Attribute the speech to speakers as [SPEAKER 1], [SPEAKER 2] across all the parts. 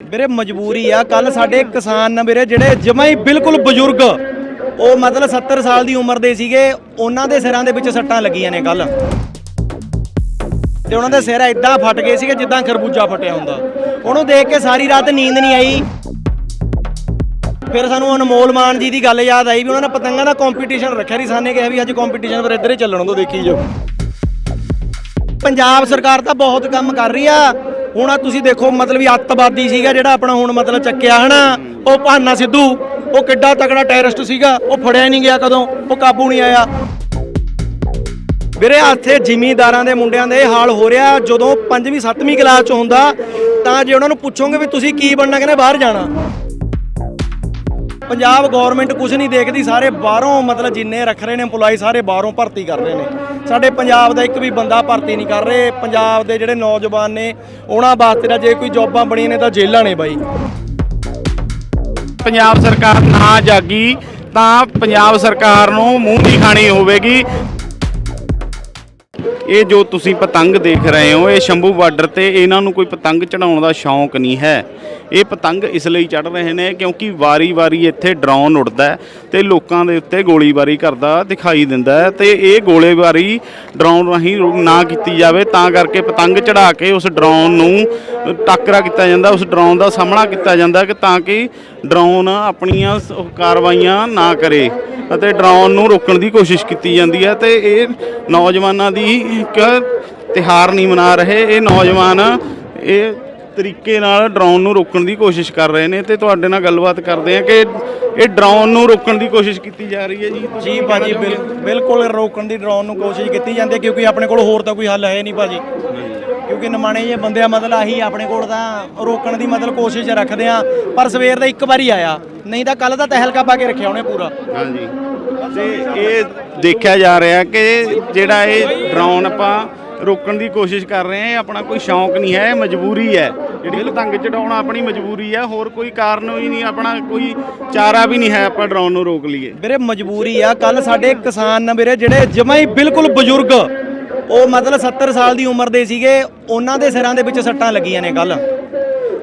[SPEAKER 1] ਵੀਰੇ ਮਜਬੂਰੀ ਆ ਕੱਲ ਸਾਡੇ ਕਿਸਾਨ ਨੇ ਵੀਰੇ ਜਿਹੜੇ ਜਮਾ ਹੀ ਬਿਲਕੁਲ ਬਜ਼ੁਰਗ, ਉਹ ਮਤਲਬ 70 ਸਾਲ ਦੀ ਉਮਰ ਦੇ ਸੀਗੇ, ਉਹਨਾਂ ਦੇ ਸਿਰਾਂ ਦੇ ਵਿੱਚ ਸੱਟਾਂ ਲੱਗੀਆਂ ਨੇ ਕੱਲ ਤੇ ਉਹਨਾਂ ਦੇ ਸਿਰ ਐਦਾਂ ਫਟ ਗਏ ਸੀਗੇ ਜਿੱਦਾਂ ਖਰਬੂਜਾ ਫਟਿਆ ਹੁੰਦਾ। ਉਹਨੂੰ ਦੇਖ ਕੇ ਸਾਰੀ ਰਾਤ ਨੀਂਦ ਨਹੀਂ ਆਈ। ਫਿਰ ਸਾਨੂੰ ਅਨਮੋਲ ਮਾਨ ਜੀ ਦੀ ਗੱਲ ਯਾਦ ਆਈ ਵੀ ਉਹਨਾਂ ਨੇ ਪਤੰਗਾਂ ਦਾ ਕੰਪੀਟੀਸ਼ਨ ਰੱਖਿਆ ਸੀ। ਸਾਨੇ ਕਿਹਾ ਵੀ ਅੱਜ ਕੰਪੀਟੀਸ਼ਨ ਫਿਰ ਇੱਧਰ ਹੀ ਚੱਲਣ ਦੋ ਦੇਖੀ ਜਾਓ। ਪੰਜਾਬ ਸਰਕਾਰ ਤਾਂ ਬਹੁਤ ਕੰਮ ਕਰ ਰਹੀ ਆ। ਹੁਣ ਆ ਤੁਸੀਂ ਦੇਖੋ, ਮਤਲਬ ਵੀ ਅੱਤਵਾਦੀ ਸੀਗਾ ਜਿਹੜਾ ਆਪਣਾ ਹੁਣ ਮਤਲਬ ਚੱਕਿਆ, ਹਨਾ? ਉਹ ਭਾਨਾ ਸਿੱਧੂ, ਉਹ ਕਿੱਡਾ ਤਕੜਾ ਟੈਰਰਿਸਟ ਸੀਗਾ, ਉਹ ਫੜਿਆ ਨਹੀਂ ਗਿਆ ਕਦੋਂ, ਉਹ ਕਾਬੂ ਨਹੀਂ ਆਇਆ। ਵੀਰੇ ਇੱਥੇ ਜ਼ਿਮੀਂਦਾਰਾਂ ਦੇ ਮੁੰਡਿਆਂ ਦੇ ਹਾਲ ਹੋ ਰਿਹਾ, ਜਦੋਂ 5ਵੀਂ 7ਵੀਂ ਕਲਾਸ ਚ ਹੁੰਦਾ, ਤਾਂ ਜੇ ਉਹਨਾਂ ਨੂੰ ਪੁੱਛੋਗੇ ਵੀ ਤੁਸੀਂ ਕੀ ਬਣਨਾ, ਕਹਿੰਦੇ ਬਾਹਰ ਜਾਣਾ। ਪੰਜਾਬ ਗਵਰਨਮੈਂਟ ਕੁਝ ਨਹੀਂ ਦੇਖਦੀ, ਸਾਰੇ ਬਾਹਰੋਂ ਮਤਲਬ ਜਿੰਨੇ ਰੱਖ ਰਹੇ ਨੇ EMPLOYE ਸਾਰੇ ਬਾਹਰੋਂ ਭਰਤੀ ਕਰ ਰਹੇ ਨੇ। ਸਾਡੇ ਪੰਜਾਬ ਦਾ ਇੱਕ ਵੀ ਬੰਦਾ ਭਰਤੀ ਨਹੀਂ ਕਰ ਰਹੇ। ਪੰਜਾਬ ਦੇ ਜਿਹੜੇ ਨੌਜਵਾਨ ਨੇ, ਉਹਨਾਂ ਵਾਸਤੇ ਤਾਂ ਜੇ ਕੋਈ ਜੌਬਾਂ ਬਣੀਆਂ ਨੇ ਤਾਂ ਜੇਲ੍ਹਾਂ ਨੇ ਬਾਈ।
[SPEAKER 2] ਪੰਜਾਬ ਸਰਕਾਰ ਨਾ ਜਾਗੀ ਤਾਂ ਪੰਜਾਬ ਸਰਕਾਰ ਨੂੰ ਮੂੰਹ ਦੀ ਖਾਣੀ ਹੋਵੇਗੀ। ਇਹ ਜੋ ਤੁਸੀਂ ਪਤੰਗ ਦੇਖ ਰਹੇ ਹੋ, ਇਹ ਸ਼ੰਭੂ ਬਾਰਡਰ ਤੇ ਇਹਨਾਂ ਨੂੰ ਕੋਈ ਪਤੰਗ ਚੜਾਉਣ ਦਾ ਸ਼ੌਂਕ ਨਹੀਂ ਹੈ। ਇਹ ਪਤੰਗ ਇਸ ਲਈ ਚੜ ਰਹੇ ਨੇ ਕਿਉਂਕਿ ਵਾਰੀ-ਵਾਰੀ ਇੱਥੇ ਡਰੋਨ ਉੱਡਦਾ ਹੈ ਤੇ ਲੋਕਾਂ ਦੇ ਉੱਤੇ ਗੋਲੀਬਾਰੀ ਕਰਦਾ ਦਿਖਾਈ ਦਿੰਦਾ ਹੈ ਤੇ ਇਹ ਗੋਲੀਬਾਰੀ ਡਰੋਨ ਰਾਹੀਂ ਨਾ ਕੀਤੀ ਜਾਵੇ, ਤਾਂ ਕਰਕੇ ਪਤੰਗ ਚੜਾ ਕੇ ਉਸ ਡਰੋਨ ਨੂੰ ਟੱਕਰਾ ਕੀਤਾ ਜਾਂਦਾ ਉਸ ਡਰੋਨ ਦਾ ਸਾਹਮਣਾ ਕੀਤਾ ਜਾਂਦਾ ਕਿ ਤਾਂ ਕਿ ਡਰੋਨ ਆਪਣੀਆਂ ਕਾਰਵਾਈਆਂ ਨਾ ਕਰੇ ਅਤੇ ਡਰੋਨ ਨੂੰ ਰੋਕਣ ਦੀ ਕੋਸ਼ਿਸ਼ ਕੀਤੀ ਜਾਂਦੀ ਹੈ ਤੇ ਇਹ ਨੌਜਵਾਨਾਂ ਦੀ ਇੱਕ ਤਿਹਾਰ ਨਹੀਂ ਮਨਾ ਰਹੇ ਇਹ ਨੌਜਵਾਨ ਇਹ ਤਰੀਕੇ ਨਾਲ ਡਰੋਨ ਨੂੰ ਰੋਕਣ ਦੀ ਕੋਸ਼ਿਸ਼ ਕਰ ਰਹੇ ਨੇ ਤੇ ਤੁਹਾਡੇ ਨਾਲ ਗੱਲਬਾਤ ਕਰਦੇ ਆ ਕਿ ਇਹ ਡਰੋਨ ਨੂੰ ਰੋਕਣ ਦੀ ਕੋਸ਼ਿਸ਼ ਕੀਤੀ ਜਾ ਰਹੀ ਹੈ ਜੀ।
[SPEAKER 1] ਜੀ ਭਾਜੀ ਬਿਲਕੁਲ ਰੋਕਣ ਦੀ ਡਰਾਉਣ ਨੂੰ ਕੋਸ਼ਿਸ਼ ਕੀਤੀ ਜਾਂਦੀ ਹੈ ਕਿਉਂਕਿ ਆਪਣੇ ਕੋਲ ਹੋਰ ਤਾਂ ਕੋਈ ਹੱਲ ਹੈ ਨਹੀਂ ਭਾਜੀ। ਕਿਉਂਕਿ ਨਮਾਣੇ ਜੇ ਬੰਦੇ ਆ ਮਤਲਬ ਆਹੀ ਆਪਣੇ ਕੋਲ ਤਾਂ ਰੋਕਣ ਦੀ ਮਤਲਬ ਕੋਸ਼ਿਸ਼ ਰੱਖਦੇ ਆ ਪਰ ਸਵੇਰ ਦਾ ਇੱਕ ਵਾਰੀ ਆਇਆ ਨਹੀਂ ਤਾਂ ਕੱਲ ਦਾ ਤਹਿਲਕਾ ਪਾ ਕੇ ਰੱਖਿਆ ਉਹਨੇ ਪੂਰਾ।
[SPEAKER 2] ਹਾਂਜੀ। ਤੇ ਇਹ ਦੇਖਿਆ ਜਾ ਰਿਹਾ ਕਿ ਜਿਹੜਾ ਇਹ ਡਰੋਨ ਆਪਾਂ ਰੋਕਣ ਦੀ ਕੋਸ਼ਿਸ਼ ਕਰ ਰਹੇ ਇਹ ਆਪਣਾ ਕੋਈ ਸ਼ੌਂਕ ਨਹੀਂ ਹੈ ਇਹ ਮਜਬੂਰੀ ਹੈ। ਜਿਹੜੀ ਪਤੰਗ ਚੜਾਉਣਾ ਆਪਣੀ ਮਜਬੂਰੀ ਹੈ ਹੋਰ ਕੋਈ ਕਾਰਨ ਹੀ ਨਹੀਂ ਆਪਣਾ ਕੋਈ ਚਾਰਾ ਵੀ ਨਹੀਂ ਹੈ ਆਪਾਂ ਡਰੋਨ ਨੂੰ ਰੋਕ ਲਈਏ।
[SPEAKER 1] ਵੀਰੇ ਮਜਬੂਰੀ ਆ ਕੱਲ ਸਾਡੇ ਕਿਸਾਨ ਨੇ ਵੀਰੇ ਜਿਹੜੇ ਜਮਾ ਹੀ ਬਿਲਕੁਲ ਬਜ਼ੁਰਗ ਉਹ ਮਤਲਬ 70 ਸਾਲ ਦੀ ਉਮਰ ਦੇ ਸੀਗੇ ਉਹਨਾਂ ਦੇ ਸਿਰਾਂ ਦੇ ਵਿੱਚ ਸੱਟਾਂ ਲੱਗੀਆਂ ਨੇ ਕੱਲ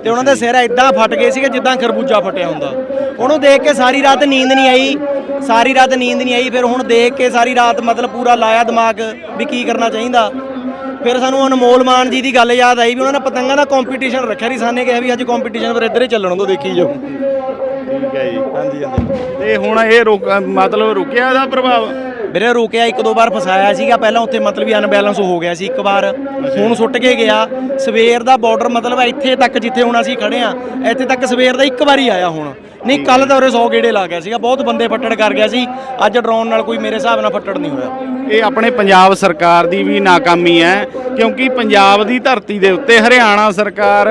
[SPEAKER 1] ਤੇ ਉਹਨਾਂ ਦੇ ਸਿਰ ਐਦਾਂ ਫਟ ਗਏ ਸੀਗੇ ਜਿੱਦਾਂ ਖਰਬੂਜਾ ਫਟਿਆ ਹੁੰਦਾ। ਉਹਨੂੰ ਦੇਖ ਕੇ ਸਾਰੀ ਰਾਤ ਨੀਂਦ ਨਹੀਂ ਆਈ ਸਾਰੀ ਰਾਤ ਨੀਂਦ ਨਹੀਂ ਆਈ ਫਿਰ ਹੁਣ ਦੇਖ ਕੇ ਸਾਰੀ ਰਾਤ ਮਤਲਬ ਪੂਰਾ ਲਾਇਆ ਦਿਮਾਗ ਵੀ ਕੀ ਕਰਨਾ ਚਾਹੀਦਾ। ਫਿਰ ਸਾਨੂੰ ਅਨਮੋਲ ਮਾਨ ਜੀ ਦੀ ਗੱਲ ਯਾਦ ਆਈ ਵੀ ਉਹਨਾਂ ਨੇ ਪਤੰਗਾਂ ਦਾ ਕੰਪੀਟੀਸ਼ਨ ਰੱਖਿਆ ਸੀ ਸਾਨੇ ਕਿਹਾ ਵੀ ਅੱਜ ਕੰਪੀਟੀਸ਼ਨ ਫਿਰ ਇੱਧਰ ਹੀ ਚੱਲਣ ਦੋ ਦੇਖੀ ਜਾਓ।
[SPEAKER 2] ਠੀਕ ਹੈ ਜੀ।
[SPEAKER 1] ਹਾਂਜੀ ਹਾਂਜੀ।
[SPEAKER 2] ਤੇ ਹੁਣ ਇਹ ਰੋਕ ਮਤਲਬ ਰੁਕਿਆ ਇਹਦਾ ਪ੍ਰਭਾਵ?
[SPEAKER 1] ਵੀਰੇ ਰੁਕਿਆ ਇੱਕ ਦੋ ਵਾਰ ਫਸਾਇਆ ਸੀਗਾ। ਪਹਿਲਾਂ ਉੱਥੇ ਮਤਲਬ ਵੀ ਅਨਬੈਲੈਂਸ ਹੋ ਗਿਆ ਸੀ ਇੱਕ ਵਾਰ। ਹੁਣ ਸੁੱਟ ਕੇ ਗਿਆ। ਸਵੇਰ ਦਾ ਬਾਰਡਰ ਮਤਲਬ ਇੱਥੇ ਤੱਕ ਜਿੱਥੇ ਹੁਣ ਅਸੀਂ ਖੜੇ ਆ ਇੱਥੇ ਤੱਕ ਸਵੇਰ ਦਾ ਇੱਕ ਵਾਰੀ ਆਇਆ ਹੁਣ। ਨਹੀਂ ਕੱਲ ਤਾਂ ਉਰੇ 100 ਗੇੜੇ ਲਾ ਗਿਆ ਸੀਗਾ ਬਹੁਤ ਬੰਦੇ ਫੱਟੜ ਕਰ ਗਿਆ ਸੀ। ਅੱਜ ਡਰੋਨ ਨਾਲ ਕੋਈ ਮੇਰੇ ਹਿਸਾਬ ਨਾਲ ਫੱਟੜ ਨਹੀਂ ਹੋਇਆ।
[SPEAKER 2] ਇਹ ਆਪਣੇ ਪੰਜਾਬ ਸਰਕਾਰ ਦੀ ਵੀ ਨਾਕਾਮੀ ਹੈ ਕਿਉਂਕਿ ਪੰਜਾਬ ਦੀ ਧਰਤੀ ਦੇ ਉੱਤੇ ਹਰਿਆਣਾ ਸਰਕਾਰ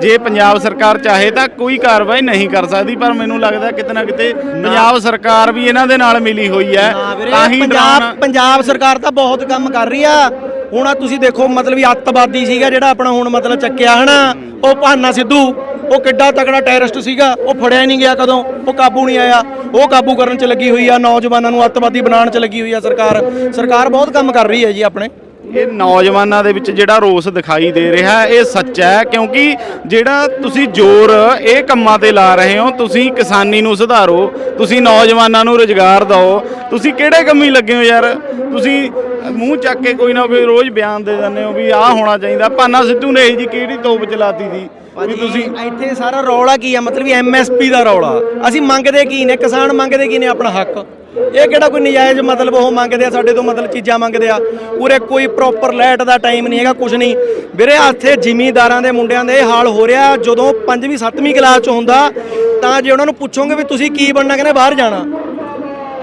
[SPEAKER 2] ਜੇ ਪੰਜਾਬ ਸਰਕਾਰ ਚਾਹੇ ਤਾਂ ਕੋਈ ਕਾਰਵਾਈ ਨਹੀਂ ਕਰ ਸਕਦੀ ਪਰ ਮੈਨੂੰ ਲੱਗਦਾ ਕਿਤੇ ਨਾ ਕਿਤੇ ਪੰਜਾਬ ਸਰਕਾਰ ਵੀ ਇਹਨਾਂ ਦੇ ਨਾਲ ਮਿਲੀ ਹੋਈ ਹੈ ਤਾਂ ਹੀ
[SPEAKER 1] ਪੰਜਾਬ ਪੰਜਾਬ ਸਰਕਾਰ ਤਾਂ ਬਹੁਤ ਕੰਮ ਕਰ ਰਹੀ ਆ। ਹੁਣ ਆ ਤੁਸੀਂ ਦੇਖੋ ਮਤਲਬ ਵੀ ਅੱਤਵਾਦੀ ਸੀਗਾ ਜਿਹੜਾ ਆਪਣਾ ਹੁਣ ਮਤਲਬ ਚੱਕਿਆ ਹਨਾ ਉਹ ਭਾਨਾ ਸਿੱਧੂ। ਉਹ ਕਿੱਡਾ ਤਕੜਾ ਟੈਰਰਿਸਟ ਸੀਗਾ, ਉਹ ਫੜਿਆ ਹੀ ਨਹੀਂ ਗਿਆ ਕਦੋਂ, ਉਹ ਕਾਬੂ ਨਹੀਂ ਆਇਆ। ਉਹ ਕਾਬੂ ਕਰਨ ਚ ਲੱਗੀ ਹੋਈ ਆ, ਨੌਜਵਾਨਾਂ ਨੂੰ ਅੱਤਵਾਦੀ ਬਣਾਉਣ ਚ ਲੱਗੀ ਹੋਈ ਆ ਸਰਕਾਰ। ਸਰਕਾਰ ਬਹੁਤ ਕੰਮ ਕਰ ਰਹੀ ਹੈ ਜੀ ਆਪਣੇ।
[SPEAKER 2] ਇਹ ਨੌਜਵਾਨਾਂ ਦੇ ਵਿੱਚ ਜਿਹੜਾ ਰੋਸ ਦਿਖਾਈ ਦੇ ਰਿਹਾ, ਇਹ ਸੱਚਾ ਹੈ, ਕਿਉਂਕਿ ਜਿਹੜਾ ਤੁਸੀਂ ਜ਼ੋਰ ਇਹ ਕੰਮਾਂ ਤੇ ਲਾ ਰਹੇ ਹੋ, ਤੁਸੀਂ ਕਿਸਾਨੀ ਨੂੰ ਸੁਧਾਰੋ, ਤੁਸੀਂ ਨੌਜਵਾਨਾਂ ਨੂੰ ਰੁਜ਼ਗਾਰ ਦਿਓ। ਤੁਸੀਂ ਕਿਹੜੇ ਕੰਮੀ ਲੱਗੇ ਹੋ ਯਾਰ? ਤੁਸੀਂ ਮੂੰਹ ਚੱਕ ਕੇ ਕੋਈ ਨਾ ਕੋਈ ਰੋਜ਼ ਬਿਆਨ ਦੇ ਦਿੰਦੇ ਹੋ ਵੀ ਆਹ ਹੋਣਾ ਚਾਹੀਦਾ। ਪਾਨਾ ਸਿੱਧੂ ਨੇ ਇਹ ਜੀ ਕਿਹੜੀ ਤੋਪ ਚਲਾਤੀ ਸੀ ਵੀ ਤੁਸੀਂ
[SPEAKER 1] ਇੱਥੇ ਸਾਰਾ ਰੌਲਾ ਕੀ ਆ? ਮਤਲਬ ਵੀ ਐਮਐਸਪੀ ਦਾ ਰੌਲਾ। ਅਸੀਂ ਮੰਗਦੇ ਕੀ ਨੇ? ਕਿਸਾਨ ਮੰਗਦੇ ਕੀ ਨੇ ਆਪਣਾ ਹੱਕ? ਇਹ ਕਿਹੜਾ ਕੋਈ ਨਜਾਇਜ਼ ਮਤਲਬ ਉਹ ਮੰਗਦੇ ਆ ਸਾਡੇ ਤੋਂ ਮਤਲਬ ਚੀਜ਼ਾਂ ਮੰਗਦੇ ਆ? ਉਰੇ ਕੋਈ ਪ੍ਰੋਪਰ ਲਾਈਟ ਦਾ ਟਾਈਮ ਨਹੀਂ ਹੈਗਾ ਕੁਝ ਨਹੀਂ। ਵੀਰੇ ਇੱਥੇ ਜ਼ਿਮੀਂਦਾਰਾਂ ਦੇ ਮੁੰਡਿਆਂ ਦੇ ਹਾਲ ਹੋ ਰਿਹਾ। ਜਦੋਂ 5ਵੀਂ 7ਵੀਂ ਕਲਾਸ ਚ ਹੁੰਦਾ ਤਾਂ ਜੇ ਉਹਨਾਂ ਨੂੰ ਪੁੱਛੋਗੇ ਵੀ ਤੁਸੀਂ ਕੀ ਬਣਨਾ ਕਹਿੰਦੇ ਬਾਹਰ ਜਾਣਾ।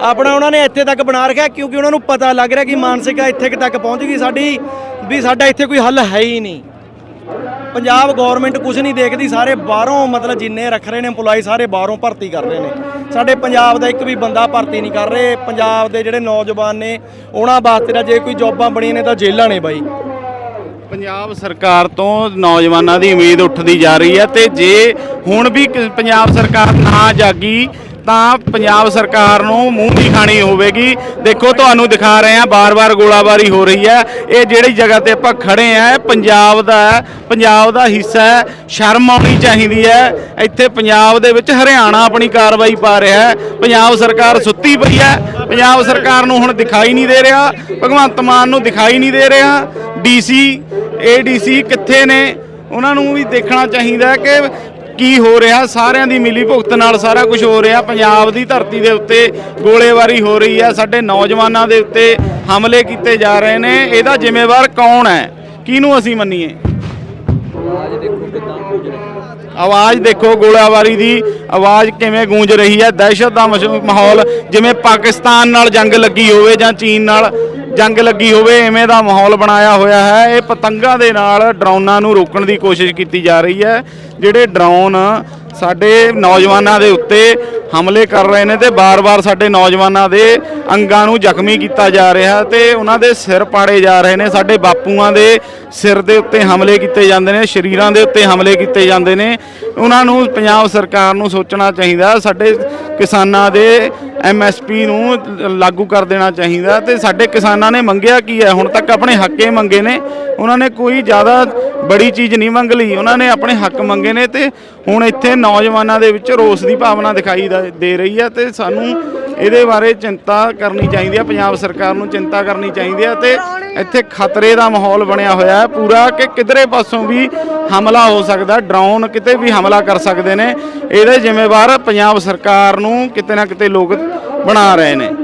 [SPEAKER 1] ਆਪਣਾ ਉਹਨਾਂ ਨੇ ਇੱਥੇ ਤੱਕ ਬਣਾ ਰੱਖਿਆ, ਕਿਉਂਕਿ ਉਹਨਾਂ ਨੂੰ ਪਤਾ ਲੱਗ ਰਿਹਾ ਕਿ ਮਾਨਸਿਕਤਾ ਇੱਥੇ ਤੱਕ ਪਹੁੰਚ ਗਈ ਸਾਡੀ, ਵੀ ਸਾਡਾ ਇੱਥੇ ਕੋਈ ਹੱਲ ਹੈ ਹੀ ਨਹੀਂ। ਪੰਜਾਬ ਗਵਰਨਮੈਂਟ ਕੁਝ ਨਹੀਂ ਦੇਖਦੀ, ਸਾਰੇ ਬਾਹਰੋਂ ਮਤਲਬ ਜਿੰਨੇ ਰੱਖ ਰਹੇ ਨੇ EMPLOYE ਸਾਰੇ ਬਾਹਰੋਂ ਭਰਤੀ ਕਰ ਰਹੇ ਨੇ। ਸਾਡੇ ਪੰਜਾਬ ਦਾ ਇੱਕ ਵੀ ਬੰਦਾ ਭਰਤੀ ਨਹੀਂ ਕਰ ਰਹੇ, ਪੰਜਾਬ ਦੇ ਜਿਹੜੇ ਨੌਜਵਾਨ ਨੇ, ਉਹਨਾਂ ਵਾਸਤੇ ਤਾਂ ਜੇ ਕੋਈ ਜੌਬਾਂ ਬਣੀਆਂ ਨੇ ਤਾਂ ਜੇਲ੍ਹਾਂ ਨੇ ਬਾਈ।
[SPEAKER 2] ਪੰਜਾਬ ਸਰਕਾਰ ਤੋਂ ਨੌਜਵਾਨਾਂ ਦੀ ਉਮੀਦ ਉੱਠਦੀ ਜਾ ਰਹੀ ਹੈ ਤੇ ਜੇ ਹੁਣ ਵੀ ਪੰਜਾਬ ਸਰਕਾਰ ਨਾ ਜਾਗੀ ਤਾਂ ਪੰਜਾਬ ਸਰਕਾਰ ਨੂੰ ਮੂੰਹ ਦੀ ਖਾਣੀ ਹੋਵੇਗੀ। ਦੇਖੋ, ਤੁਹਾਨੂੰ ਦਿਖਾ ਰਹੇ ਹਾਂ, ਬਾਰ-ਬਾਰ ਗੋਲਾਬਾਰੀ ਹੋ ਰਹੀ ਹੈ। ਇਹ ਜਿਹੜੀ ਜਗ੍ਹਾ ਤੇ ਆਪਾਂ ਖੜੇ ਆ ਪੰਜਾਬ ਦਾ ਪੰਜਾਬ ਦਾ ਹਿੱਸਾ ਹੈ, ਸ਼ਰਮ ਆਉਣੀ ਚਾਹੀਦੀ ਹੈ। ਇੱਥੇ ਪੰਜਾਬ ਦੇ ਵਿੱਚ ਹਰਿਆਣਾ ਆਪਣੀ ਕਾਰਵਾਈ ਪਾ ਰਿਹਾ ਹੈ। ਪੰਜਾਬ ਸਰਕਾਰ ਸੁੱਤੀ ਪਈ ਹੈ। ਪੰਜਾਬ ਸਰਕਾਰ ਨੂੰ ਹੁਣ ਦਿਖਾਈ ਨਹੀਂ ਦੇ ਰਿਹਾ। ਭਗਵੰਤ ਮਾਨ ਨੂੰ ਦਿਖਾਈ ਨਹੀਂ ਦੇ ਰਿਹਾ। ਡੀਸੀ, ਏਡੀਸੀ ਕਿੱਥੇ ਨੇ? ਉਹਨਾਂ ਨੂੰ ਵੀ ਦੇਖਣਾ ਚਾਹੀਦਾ ਕਿ ਕੀ ਹੋ ਰਿਹਾ? ਸਾਰਿਆਂ ਦੀ ਮਿਲੀ ਭੁਗਤ ਨਾਲ ਸਾਰਾ ਕੁਝ ਹੋ ਰਿਹਾ। ਪੰਜਾਬ ਦੀ ਧਰਤੀ ਦੇ ਉੱਤੇ ਗੋਲੇਬਾਰੀ ਹੋ ਰਹੀ ਹੈ। ਸਾਡੇ ਨੌਜਵਾਨਾਂ ਦੇ ਉੱਤੇ ਹਮਲੇ ਕੀਤੇ ਜਾ ਰਹੇ ਨੇ। ਇਹਦਾ ਜ਼ਿੰਮੇਵਾਰ ਕੌਣ ਹੈ? ਕਿਹਨੂੰ ਅਸੀਂ ਮੰਨੀਏ? ਆਵਾਜ਼ ਦੇਖੋ ਗੋਲਾਬਾਰੀ ਦੀ। ਆਵਾਜ਼ ਕਿਵੇਂ ਗੂੰਜ ਰਹੀ ਹੈ? ਦਹਿਸ਼ਤ ਦਾ ਮਾਹੌਲ ਜਿਵੇਂ ਪਾਕਿਸਤਾਨ ਨਾਲ ਜੰਗ ਲੱਗੀ ਹੋਵੇ ਜਾਂ ਚੀਨ ਨਾਲ। ਜੰਗ ਲੱਗੀ ਹੋਵੇ, ਐਵੇਂ ਦਾ ਮਾਹੌਲ ਬਣਾਇਆ ਹੋਇਆ ਹੈ। ਇਹ ਪਤੰਗਾਂ ਦੇ ਨਾਲ ਡਰੋਨਾਂ ਨੂੰ ਰੋਕਣ ਦੀ ਕੋਸ਼ਿਸ਼ ਕੀਤੀ ਜਾ ਰਹੀ ਹੈ। ਜਿਹੜੇ ਡਰੋਨ ਸਾਡੇ ਨੌਜਵਾਨਾਂ ਦੇ ਉੱਤੇ ਹਮਲੇ ਕਰ ਰਹੇ ਨੇ ਤੇ ਬਾਰ-ਬਾਰ ਸਾਡੇ ਨੌਜਵਾਨਾਂ ਦੇ ਅੰਗਾਂ ਨੂੰ ਜ਼ਖਮੀ ਕੀਤਾ ਜਾ ਰਿਹਾ ਤੇ ਉਹਨਾਂ ਦੇ ਸਿਰ ਪਾੜੇ ਜਾ ਰਹੇ ਨੇ, ਸਾਡੇ ਬਾਪੂਆਂ ਦੇ ਸਿਰ ਦੇ ਉੱਤੇ ਹਮਲੇ ਕੀਤੇ ਜਾਂਦੇ ਨੇ, ਸ਼ਰੀਰਾਂ ਦੇ ਉੱਤੇ ਹਮਲੇ ਕੀਤੇ ਜਾਂਦੇ ਨੇ। ਉਹਨਾਂ ਨੂੰ ਪੰਜਾਬ ਸਰਕਾਰ ਨੂੰ ਸੋਚਣਾ ਚਾਹੀਦਾ, ਸਾਡੇ ਕਿਸਾਨਾਂ ਦੇ ਐਮਐਸਪੀ ਨੂੰ ਲਾਗੂ ਕਰ ਦੇਣਾ ਚਾਹੀਦਾ ਤੇ ਸਾਡੇ ਕਿਸਾਨਾਂ ਨੇ ਮੰਗਿਆ ਕੀ ਹੈ? ਹੁਣ ਤੱਕ ਆਪਣੇ ਹੱਕੇ ਮੰਗੇ ਨੇ। ਉਹਨਾਂ ਨੇ ਕੋਈ ਜ਼ਿਆਦਾ ਬੜੀ ਚੀਜ਼ ਨਹੀਂ ਮੰਗ ਲਈ। ਉਹਨਾਂ ਨੇ ਆਪਣੇ ਹੱਕ ਮੰਗੇ ਨੇ ਤੇ ਹੁਣ ਇੱਥੇ ਨੌਜਵਾਨਾਂ ਦੇ ਵਿੱਚ ਰੋਸ ਦੀ ਭਾਵਨਾ ਦਿਖਾਈ ਦਾ- ਦੇ ਰਹੀ ਹੈ ਤੇ ਸਾਨੂੰ ਇਹਦੇ ਬਾਰੇ ਚਿੰਤਾ ਕਰਨੀ ਚਾਹੀਦੀ ਹੈ ਪੰਜਾਬ ਸਰਕਾਰ ਨੂੰ ਚਿੰਤਾ ਕਰਨੀ ਚਾਹੀਦੀ ਹੈ ਤੇ ਇੱਥੇ ਖਤਰੇ ਦਾ ਮਾਹੌਲ ਬਣਿਆ ਹੋਇਆ ਹੈ ਪੂਰਾ ਕਿ ਕਿਧਰੇ ਪਾਸੋਂ ਵੀ ਹਮਲਾ ਹੋ ਸਕਦਾ, ਡਰੋਨ ਕਿਤੇ ਵੀ ਹਮਲਾ ਕਰ ਸਕਦੇ ਨੇ। ਇਹਦੇ ਜ਼ਿੰਮੇਵਾਰ ਪੰਜਾਬ ਸਰਕਾਰ ਨੂੰ ਕਿਤੇ ਨਾ ਕਿਤੇ ਲੋਕ ਬਣਾ ਰਹੇ ਨੇ।